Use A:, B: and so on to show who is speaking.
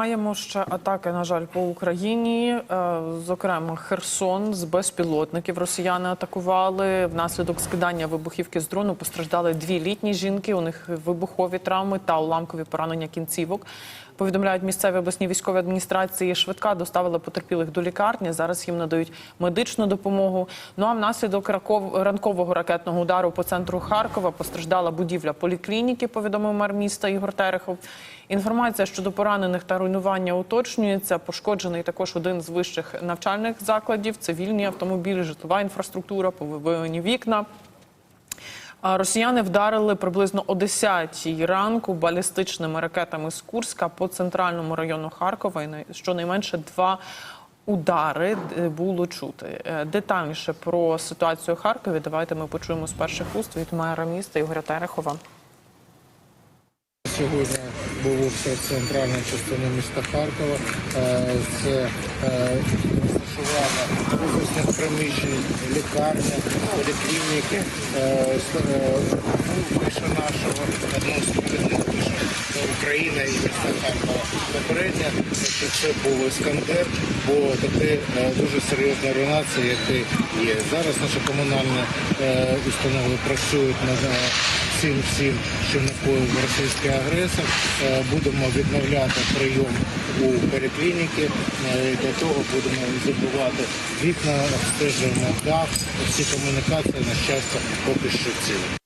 A: Маємо ще атаки, на жаль, по Україні. Е, Зокрема, Херсон з безпілотників росіяни атакували. Внаслідок скидання вибухівки з дрону постраждали дві літні жінки. У них вибухові травми та уламкові поранення кінцівок. Повідомляють місцеві обласні військові адміністрації. Швидка доставила потерпілих до лікарні. Зараз їм надають медичну допомогу. Ну а внаслідок раков- ранкового ракетного удару по центру Харкова постраждала будівля поліклініки. Повідомив мер міста Ігор Терехов. Інформація щодо поранених та руйнування уточнюється. Пошкоджений також один з вищих навчальних закладів, цивільні автомобілі, житлова інфраструктура, повибивані вікна. Росіяни вдарили приблизно о 10 ранку балістичними ракетами з Курська по центральному району Харкова. І най- щонайменше два удари е, було чути. Е, Детальніше про ситуацію у Харкові. Давайте ми почуємо з перших уст від мера міста Ігоря Терехова.
B: Сьогодні був обстріл центральна частина міста Харкова. Це е, розташування офісних приміщень, лікарня, поліклініки, е, е, ну, вище нашого одного з України і міста Харкова. Попередньо що це був Іскандер, бо таке е, дуже серйозна руйнація, яка є. Зараз наші комунальні е, установи працюють над е, всім, що накоїв російський агресор. Будемо відновляти прийом у поліклініки. Е, Для того будемо забивати вікна, обстежуємо дах. Всі комунікації, на щастя, поки що цілі.